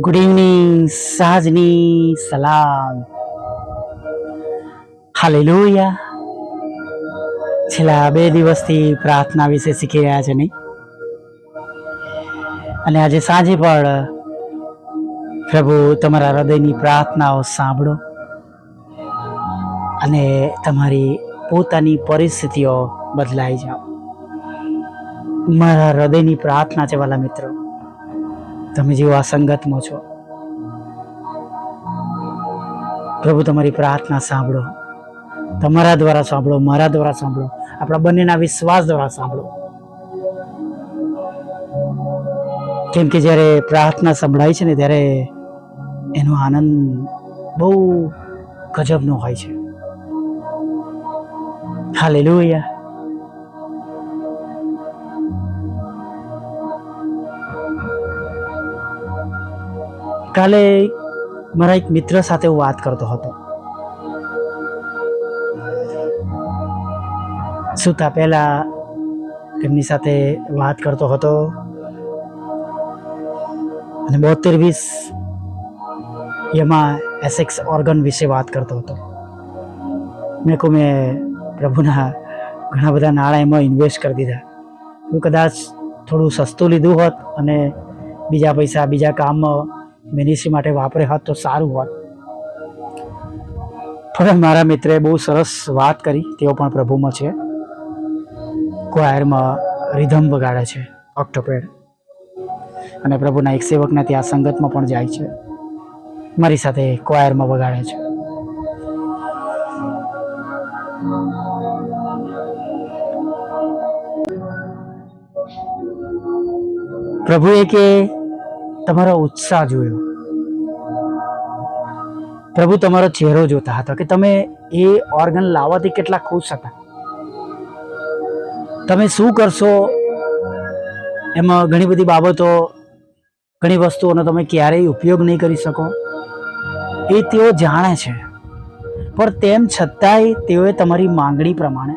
Good evening સાજની સલામ hallelujah છેલ્લા બે દિવસથી પ્રાર્થના વિશે શીખી રહ્યા છે નહીં. અને આજે સાંજે પણ પ્રભુ તમારા હૃદયની પ્રાર્થનાઓ સાંભળો અને તમારી પોતાની પરિસ્થિતિઓ બદલાઈ જાઓ. મારા હૃદયની પ્રાર્થના છે વાલા મિત્રો તમે જેવો આ સંગતમાં છો. પ્રભુ, તમારી પ્રાર્થના સાંભળો. તમારા દ્વારા સાંભળો, મારા દ્વારા સાંભળો. આપણા બંનેના વિશ્વાસ દ્વારા સાંભળો. કેમ કે જ્યારે પ્રાર્થના સંભળાય છે ને, ત્યારે એનો આનંદ બહુ ગજબનો હોય છે. હા હાલેલુયા. કાલે મારા એક મિત્ર સાથે હું વાત કરતો હતો. સૂતા પહેલા એમની સાથે વાત કરતો હતો? અને બોતેર વીસ એમાં એસેક્સ ઓર્ગન વિશે વાત કરતો હતો. મેં કહું મેં પ્રભુના ઘણા બધા નાણાં એમાં ઇન્વેસ્ટ કરી દીધા. હું કદાચ થોડું સસ્તું લીધું હોત અને બીજા પૈસા, બીજા કામમાં મિનિસ્ટ્રી માટે વાપરે હોત તો સારું હોત. પણ મારા મિત્રે બહુ સરસ વાત કરી, તેઓ પણ પ્રભુમાં છે. ક્વાયરમાં રિધમ વગાડે છે ઓક્ટોપેડ અને પ્રભુના એક સેવકના ત્યાં સંગતમાં પણ જાય છે. મારી સાથે ક્વાયરમાં વગાડે છે. પ્રભુએ કે તમારો ઉત્સાહ જોયો. પ્રભુ તમારો ચહેરો જોતા હતા કે તમે એ ઓર્ગન લાવવાથી કેટલા ખુશ હતા. તમે શું કરશો? એમાં ઘણી બધી બાબતો, ઘણી વસ્તુઓનો તમે ક્યારેય ઉપયોગ નહીં કરી શકો. એ તેઓ જાણે છે. પણ તેમ છતાંય તેઓએ તમારી માંગણી પ્રમાણે,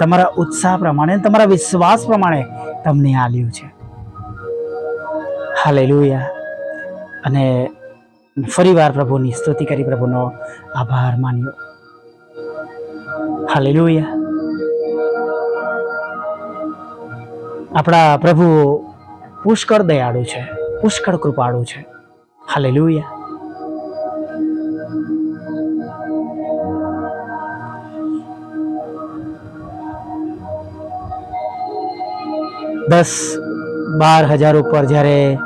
તમારા ઉત્સાહ પ્રમાણે તમારા વિશ્વાસ પ્રમાણે તમને આલ્યું છે. હાલેલુયા. અને ફરીવાર પ્રભુની સ્તુતિ કરી, પ્રભુનો આભાર માન્યો. હાલેલુયા. આપણા પ્રભુ પુષ્કળ દયાળુ છે, પુષ્કળ કૃપાળુ છે. હાલેલુયા. દસ બાર હજાર ઉપર જ્યારે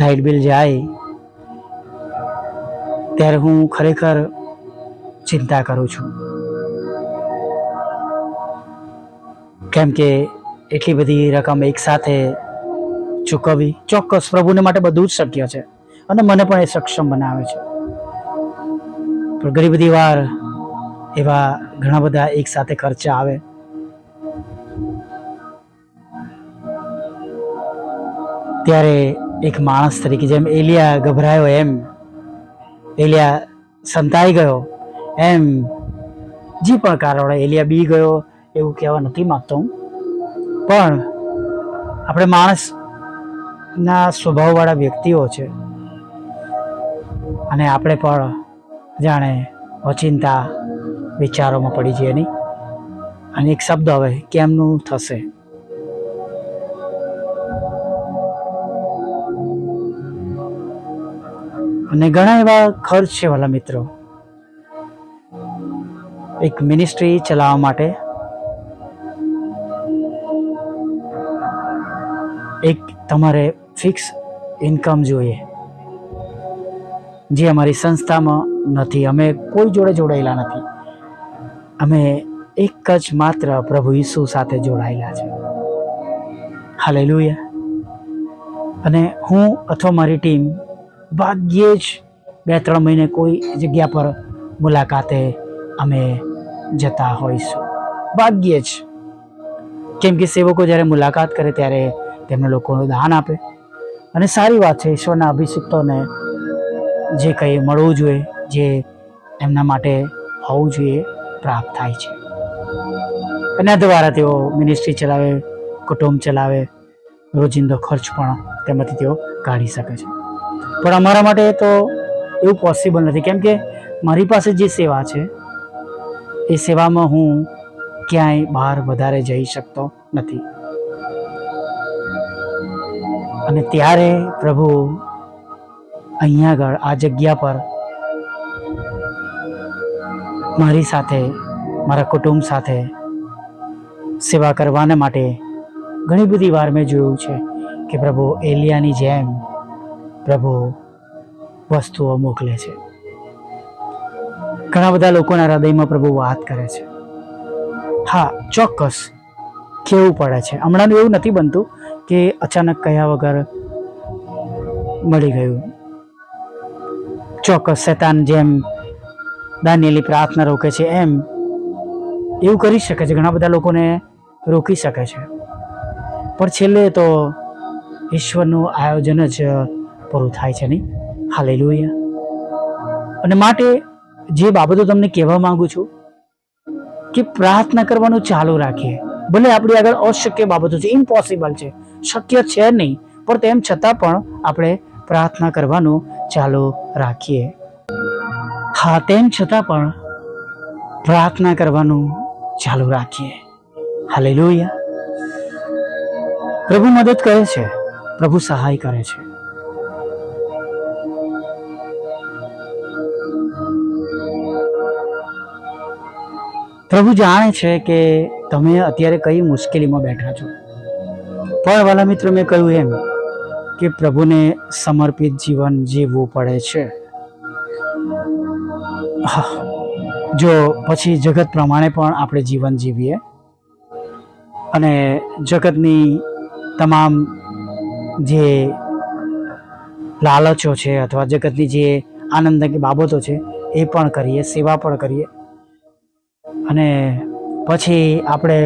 લાઇટ બિલ જાય, ત્યારે હું ખરેખર ચિંતા કરું છું. કેમ કે એટલી બધી રકમ એકસાથે ચૂકવવી ચોક્કસ પ્રભુને માટે બધું જ શક્ય છે અને મને પણ એ સક્ષમ બનાવે છે. પણ ઘણી બધી વાર એવા ઘણા બધા એકસાથે ખર્ચા આવે. ત્યારે એક માણસ તરીકે જેમ એલિયા ગભરાયો, એમ એલિયા સંતાઈ ગયો, એમ જે પણ કારણ એલિયા બી ગયો, એવું કહેવા નથી માગતો હું. પણ આપણે માણસના સ્વભાવવાળા વ્યક્તિઓ છે. અને આપણે પણ જાણે અચિંતા વિચારોમાં પડી જઈએ નહીં. અને એક શબ્દ હવે, કેમનું થશે? અને ઘણા એવા ખર્ચ છે વાલા મિત્રો. એક મિનિસ્ટ્રી ચલાવવા માટે. એક તમારે ફિક્સ ઇન્કમ જોઈએ. જે અમારી સંસ્થામાં નથી. અમે કોઈ જોડે જોડાયેલા નથી. અમે એક જ માત્ર પ્રભુ ઈસુ સાથે જોડાયેલા છે. હાલે અને હું અથવા મારી ટીમ ભાગ્યે જ. બે, ત્રણ મહિને કોઈ જગ્યા પર મુલાકાતે અમે જતા હોઈશું. ભાગ્યે જ. કેમ કે સેવકો જ્યારે મુલાકાત કરે ત્યારે તેમને લોકોનું દાન આપે. અને સારી વાત છે, ઈશ્વરના અભિષિક્તોને જે કંઈ મળવું જોઈએ, જે એમના માટે હોવું જોઈએ, પ્રાપ્ત થાય છે. એના દ્વારા તેઓ મિનિસ્ટ્રી ચલાવે, કુટુંબ ચલાવે, રોજિંદો ખર્ચ પણ તેમાંથી તેઓ કાઢી શકે છે. પણ અમારા માટે તો એવું પોસિબલ નથી. કેમ કે મારી પાસે જે સેવા છે, એ સેવામાં હું ક્યાંય બહાર વધારે જઈ શકતો નથી. અને ત્યારે પ્રભુ અહીંયા આગળ, આ જગ્યા પર મારી સાથે, મારા કુટુંબ સાથે સેવા કરવાને માટે ઘણી બધી વાર મેં જોયું છે કે પ્રભુ એલિયાની જેમ પ્રભુ વસ્તુઓ મોકલે છે. ઘણા બધા લોકોના હૃદયમાં પ્રભુ વાત કરે છે. હા, ચોક્કસ કેવું પડે છે. હમણાં એવું નથી બનતું કે અચાનક કયા વગર મળી ગયું. ચોક્કસ શેતાન જેમ દાનિયેલી પ્રાર્થના રોકે છે એમ એવું કરી શકે છે. ઘણા બધા લોકોને રોકી શકે છે. પણ છેલ્લે તો ઈશ્વરનું આયોજન જ પૂરું થાય છે નહીં? હાલે અને માટે જે બાબતો તમને કહેવા માંગુ છું કે પ્રાર્થના કરવાનું ચાલુ રાખીએ. ભલે આપણી આગળ અશક્ય બાબતો છે ઇમ્પોસિબલ છે, શક્ય છે નહીં, પણ તેમ છતાં પણ આપણે પ્રાર્થના કરવાનું ચાલુ રાખીએ. હા, તેમ છતાં પણ પ્રાર્થના કરવાનું ચાલુ રાખીએ. હાલેલુયા. પ્રભુ મદદ કરે છે, પ્રભુ સહાય કરે છે. પ્રભુ જાણે છે કે તમે અત્યારે કઈ મુશ્કેલીમાં બેઠા છો. પણ વાલા મિત્રો, મેં કહ્યું એમ કે પ્રભુને સમર્પિત જીવન જીવવું પડે છે. જો પછી જગત પ્રમાણે પણ આપણે જીવન જીવીએ અને જગતની તમામ જે લાલચો છે અથવા જગતની જે આનંદની બાબતો છે એ પણ કરીએ, સેવા પણ કરીએ અને પછી આપણે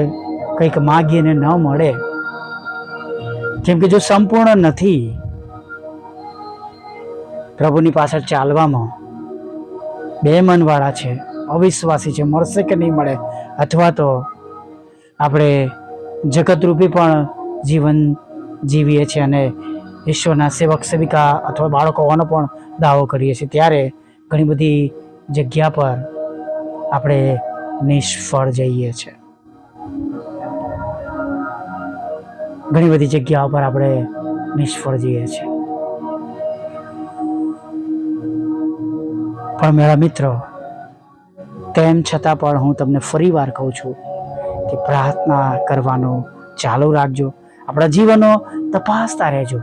કંઈક માગીએ ને ન મળે કેમ કે જો સંપૂર્ણ નથી, પ્રભુની પાછળ ચાલવામાં બે મનવાળા છે, અવિશ્વાસી છે, મળશે કે નહીં મળે? અથવા તો આપણે જગતરૂપી પણ જીવન જીવીએ છીએ અને ઈશ્વરના સેવક, સેવિકા અથવા બાળકો હોવાનો પણ દાવો કરીએ છીએ. ત્યારે ઘણી બધી જગ્યા પર આપણે નિષ્ફળ જઈએ છીએ ઘણી બધી જગ્યાઓ પર આપણે નિષ્ફળ જઈએ છીએ પણ મારા મિત્રો, તેમ છતાં પણ હું તમને ફરી વાર કહું છું કે પ્રાર્થના કરવાનું ચાલુ રાખજો. આપણા જીવનો તપાસતા રહેજો.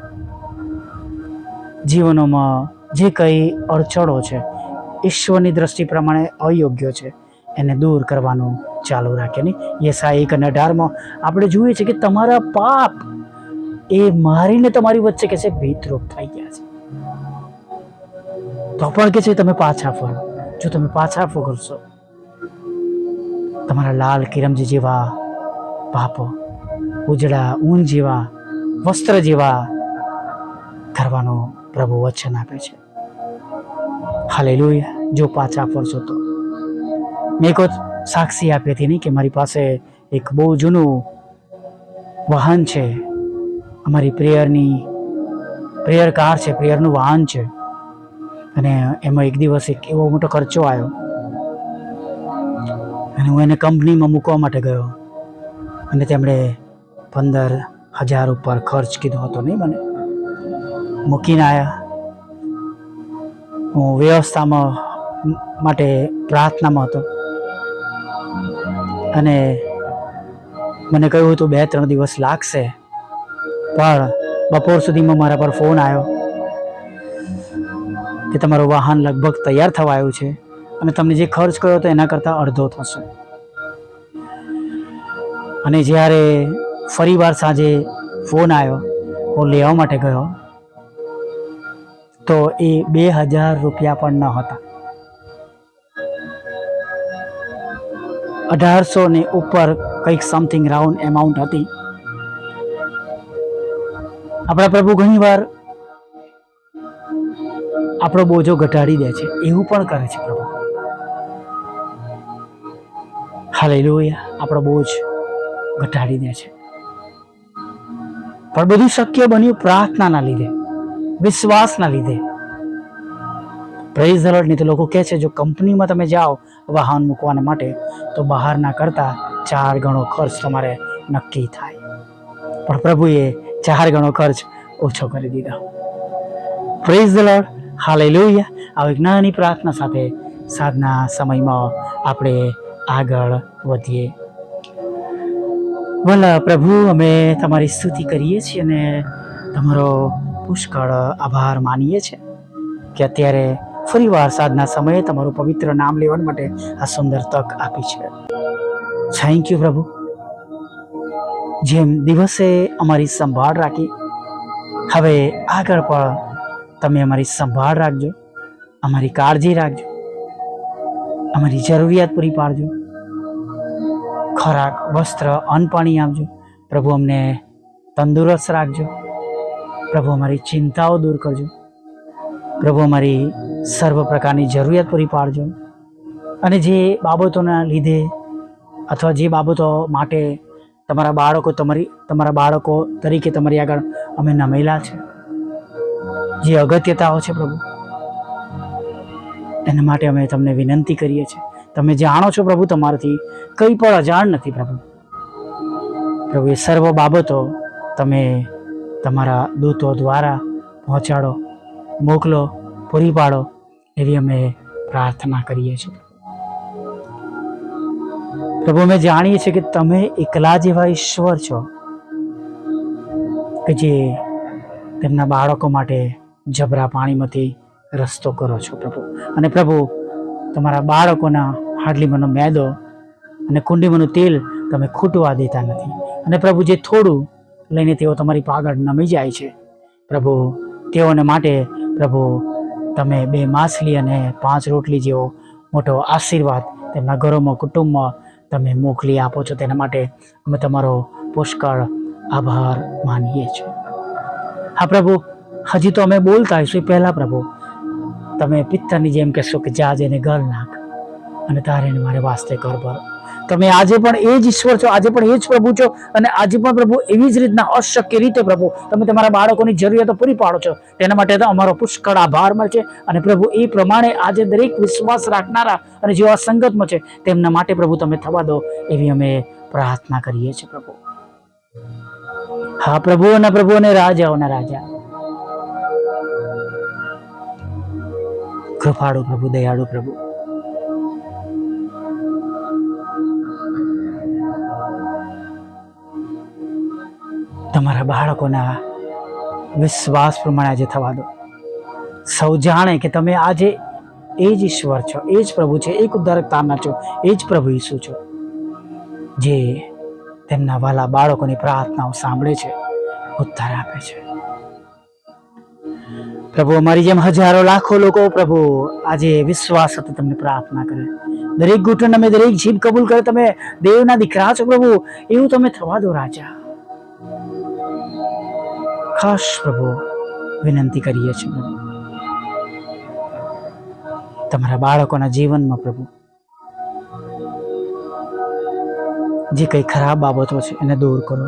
જીવનોમાં જે કંઈ અડચણો છે, ઈશ્વરની દ્રષ્ટિ પ્રમાણે અયોગ્ય છે. એને દૂર કરવાનું ચાલુ રાખે નહીં. યસા એક અને અઢારમાં આપણે જોઈએ છે કે તમારા પાપ એ મારીને તમારી વચ્ચે કે છે ભીતરૂપ થઈ ગયા છે. તો પણ કે છે તમે પાછા ફરો. જો તમે પાછા ફરશો તમારા લાલ કિરમજી જેવા પાપો, ઉજળા ઊન જેવા, વસ્ત્ર જેવા કરવાનો પ્રભુ વચન આપે છે. હાલે જો પાછા ફરશો તો મેં એક સાક્ષી આપી હતી નહીં કે મારી પાસે એક બહુ જૂનું વાહન છે. અમારી પ્રેયરની, પ્રેયર કાર છે, પ્રેયરનું વાહન છે. અને એમાં એક દિવસ એક એવો મોટો ખર્ચો આવ્યો. અને હું એને કંપનીમાં મૂકવા માટે ગયો. અને તેમણે પંદર હજાર ઉપર ખર્ચ કીધો હતો નહીં મને. મૂકીને આવ્યા હું વ્યવસ્થામાં માટે પ્રાર્થનામાં હતો. અને મને કહ્યું હતું બે ત્રણ દિવસ લાગશે, પણ બપોર સુધીમાં મારા પર ફોન આવ્યો કે તમારું વાહન લગભગ તૈયાર થવા આવ્યું છે અને તમને જે ખર્ચ કર્યો હતો એના કરતાં અડધો થશે. અને જ્યારે ફરીવાર સાંજે ફોન આવ્યો, હું લેવા માટે ગયો, તો એ બે હજાર રૂપિયા પણ ન હતા. અઢારસો ને ઉપર કંઈક સમથિંગ રાઉન્ડ એમાઉન્ટ હતી. આપણા પ્રભુ ઘણીવાર આપણો બોજો ઘટાડી દે છે, એવું પણ કરે છે પ્રભુ. હાલે આપણો બોજ ઘટાડી દે છે. પણ બધું શક્ય બન્યું પ્રાર્થનાના લીધે, વિશ્વાસના લીધે. પ્રેઝ નહીં તો લોકો કહે છે, જો કંપનીમાં તમે જાઓ વાહન મૂકવાના માટે, તો બહારના કરતાં ચાર ગણો ખર્ચ તમારે નક્કી થાય. પણ પ્રભુએ ચાર ગણો ખર્ચ ઓછો કરી દીધો. પ્રેઝ ધ લોર્ડ હાલેલુયા આવી જ્ઞાની પ્રાર્થના સાથે સાધના સમયમાં આપણે આગળ વધીએ. ભલા પ્રભુ, અમે તમારી સ્તુતિ કરીએ છીએ અને તમારો પુષ્કળ આભાર માનીએ છીએ કે અત્યારે ફરીવાર સાધના સમયે તમારું પવિત્ર નામ લેવા માટે આ સુંદર તક આપી છે. થેન્ક યુ પ્રભુ. જેમ દિવસે અમારી સંભાળ રાખી, હવે આગળ પણ તમે અમારી સંભાળ રાખજો, અમારી કાળજી રાખજો, અમારી જરૂરિયાત પૂરી પાડજો. ખોરાક, વસ્ત્ર, અન્ન પાણી આપજો. પ્રભુ, અમને તંદુરસ્ત રાખજો. પ્રભુ, અમારી ચિંતાઓ દૂર કરજો. પ્રભુ, અમારી સર્વ પ્રકારની જરૂરિયાત પૂરી પાડજો. અને જે બાબતોના લીધે અથવા જે બાબતો માટે તમારા બાળકો તમારી, તમારા બાળકો તરીકે તમારી આગળ અમે નમેલા છે. જે અગત્યતાઓ છે પ્રભુ, એના માટે અમે તમને વિનંતી કરીએ છીએ. તમે જાણો છો પ્રભુ તમારાથી કંઈ પણ અજાણ નથી પ્રભુ. પ્રભુ, એ સર્વ બાબતો તમે તમારા દૂતો દ્વારા પહોંચાડો, મોકલો. પૂરી પાડો એવી અમે પ્રાર્થના કરીએ છીએ. પ્રભુ, અમે જાણીએ છીએ કે તમે એકલા જેવા ઈશ્વર છો કે જે તેમના બાળકો માટે જબરા પાણીમાંથી રસ્તો કરો છો પ્રભુ. અને પ્રભુ, તમારા બાળકોના હાડલીમાંનો મેદો અને કુંડીમાંનું તેલ તમે ખૂટવા દેતા નથી. અને પ્રભુ, જે થોડું લઈને તેઓ તમારી પાગળ નમી જાય છે, પ્રભુ, તેઓને માટે પ્રભુ તમે બે માછલી અને પાંચ રોટલી જેવો મોટો આશીર્વાદ તેમના ઘરોમાં, કુટુંબમાં તમે મોકલી આપો છો. તેના માટે અમે તમારો પુષ્કળ આભાર માનીએ છીએ. હા પ્રભુ, હજી તો અમે બોલતા હોઈશું. પહેલાં પ્રભુ, તમે પિત્તરની જેમ કહેશો કે જા એને ઘર નાખ અને તારે મારે વાસ્તે ઘર ભરો તમે આજે પણ એ જ ઈશ્વર છો, આજે પણ એ જ પ્રભુ છો અને આજે પણ પ્રભુ એવી જ રીતના અશક્ય રીતે પ્રભુ તમે તમારા બાળકોની જરૂરિયાતો પૂરી પાડો છો. તેના માટે અમારો પુષ્કળ આભાર મળશે અને પ્રભુ એ પ્રમાણે આજે દરેક વિશ્વાસ રાખનારા અને જેવા સંગતમાં છે તેમના માટે પ્રભુ તમે થવા દો એવી અમે પ્રાર્થના કરીએ છીએ પ્રભુ. હા પ્રભુઓના પ્રભુ અને રાજાઓના રાજા. કૃપાળુ પ્રભુ, દયાળુ પ્રભુ. તમારા બાળકોના વિશ્વાસ પ્રમાણે આજે થવા દો. સૌ જાણે કે તમે આજે એ જ ઈશ્વર છો, એ જ પ્રભુ છે, એક ઉદ્ધારક તારના છો, એ જ પ્રભુ ઈસુ છો, જે તેમના વાલા બાળકોની પ્રાર્થનાઓ સાંભળે છે, ઉદ્ધાર આપે છે. પ્રભુ, અમારી જેમ હજારો લાખો લોકો પ્રભુ આજે વિશ્વાસ હતો તમને પ્રાર્થના કરે. દરેક ઘૂંટણ અમે દરેક જીભ કબૂલ કરે. તમે દેવના દીકરા છો પ્રભુ, એવું તમે થવા દો રાજા. ખાસ પ્રભુ, વિનંતી કરીએ છીએ. તમારા બાળકોના જીવનમાં પ્રભુ, જે કંઈ ખરાબ બાબતો છે એને દૂર કરો.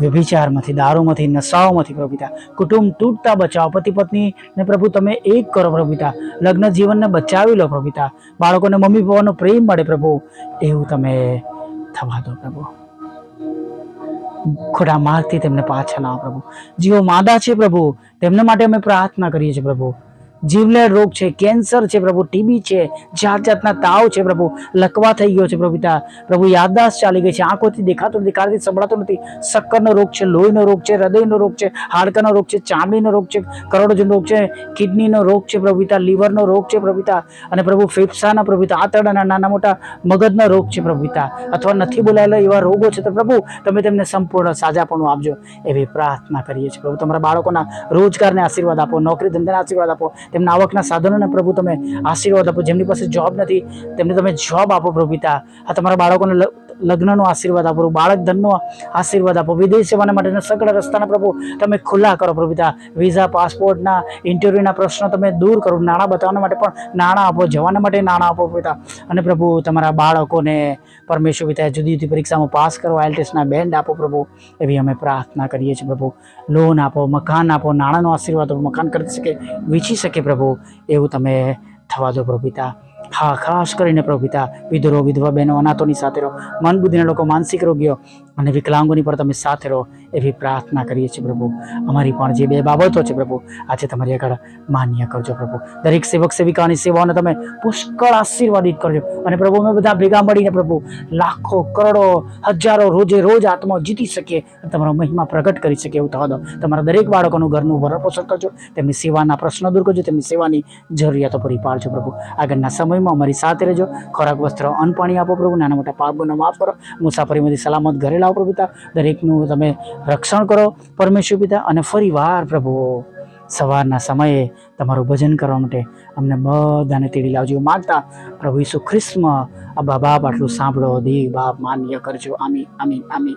વ્યભિચારમાંથી, દારૂમાંથી, નશાઓમાંથી પ્રભુતા કુટુંબ તૂટતા બચાવો. પતિ પત્ની ને પ્રભુ તમે એક કરો પ્રભુતા લગ્ન જીવનને બચાવી લો પ્રભુતા બાળકોને મમ્મી પપ્પાનો પ્રેમ મળે પ્રભુ. એવું તમે થવા દો પ્રભુ. ખોટા માર્ગથી તેમને પાછા લાવો પ્રભુ. જેઓ માદા છે પ્રભુ. તેમના માટે અમે પ્રાર્થના કરીએ છીએ પ્રભુ. જીવલેણ રોગ છે, કેન્સર છે પ્રભુ ટીબી છે, જાત જાતના તાવ છે પ્રભુ, લકવા થઈ ગયો છે પ્રભુ પ્રભુ યાદદાસ્ત ચાલી ગઈ છે, આંખોથી દેખાતો નથી કારથી સંભળાતો નથી. શક્કરનો રોગ છે, લોહીનો રોગ છે, હૃદયનો રોગ છે, હાડકાનો રોગ છે, ચામડીનો રોગ છે, કરોડજન રોગ છે, કિડનીનો રોગ છે પ્રભુ લીવરનો રોગ છે પ્રભુ અને પ્રભુ ફેફસાના પ્રભુ પિતા નાના મોટા મગજનો રોગ છે પ્રભુ પિતા. અથવા નથી બોલાયેલા એવા રોગો છે તો પ્રભુ, તમે તેમને સંપૂર્ણ સાજાપણું આપજો. એવી પ્રાર્થના કરીએ છીએ પ્રભુ. તમારા બાળકોના રોજગારને આશીર્વાદ આપો, નોકરી ધંધાને આશીર્વાદ આપો તેમના આવકના સાધનોને પ્રભુ તમે આશીર્વાદ આપો. જેમની પાસે જોબ નથી, તેમને તમે જોબ આપો પ્રભુ પિતા. આ તમારા બાળકોને લગ્નનો આશીર્વાદ આપો બાળક ધનનો આશીર્વાદ આપો. વિદેશ સેવાના માટેના સકળ રસ્તાના, પ્રભુ, તમે ખુલ્લા કરો, પ્રભુ વિઝા, પાસપોર્ટના, ઇન્ટરવ્યૂના પ્રશ્નો તમે દૂર કરો. નાણાં બતાવવા માટે પણ નાણાં આપો, જવાના માટે નાણાં આપો પિતા. અને પ્રભુ, તમારા બાળકોને પરમેશ્વર પિતા જુદી જુદી પરીક્ષામાં પાસ કરો આઈએલટીએસના બેન્ડ આપો, પ્રભુ. એવી અમે પ્રાર્થના કરીએ છીએ, પ્રભુ. લોન આપો, મકાન આપો, નાણાંનો આશીર્વાદ આપો, મકાન કરી શકે, વેચી શકે, પ્રભુ. એવું તમે થવા દો, પ્રભુ પિતા. હા, ખાસ કરીને પ્રભુ પિતા વિધુરો, વિધવા બહેનો, અનાથોની સાથે રહો. મન બુદ્ધિના લોકો, માનસિક રોગીઓ અને વિકલાંગોની પર તમે સાથે રહો એવી પ્રાર્થના કરીએ છીએ પ્રભુ. અમારી પણ જે બે બાબતો છે પ્રભુ, આજે તમારી આગળ માન્ય કરજો પ્રભુ. દરેક સેવક, સેવિકાની સેવાઓને તમે પુષ્કળ આશીર્વાદિત કરજો. અને પ્રભુ, અમે બધા ભેગા મળીને પ્રભુ, લાખો, કરોડો, હજારો રોજે રોજ આત્મા જીતી શકીએ તમારો મહિમા પ્રગટ કરી શકીએ એવું થવા દો. તમારા દરેક બાળકોનું ઘરનું ભરણપોષણ કરજો. તેમની સેવાના પ્રશ્નો દૂર કરજો. તેમની સેવાની જરૂરિયાતો પૂરી પાડજો પ્રભુ. આગળના સમયમાં અમારી સાથે રહેજો. ખોરાક, વસ્ત્ર, અન્ન પાણી આપો પ્રભુ. નાના મોટા પાપોનો માફ કરો. મુસાફરીમાંથી સલામત ઘરે લાવો પ્રભુ પિતા. દરેકનું તમે રક્ષણ કરો પરમેશ્વર પિતા. અને ફરી વાર પ્રભુ, સવારના સમયે તમારું ભજન કરવા માટે અમને બધાને તેડી લાવજો. માગતા પ્રભુ ઈસુ ખ્રિસ્તમાં અબ્બા બાપ આટલું સાંભળો. દેવ બાપ માન્ય કરજો. આમી આમી આમી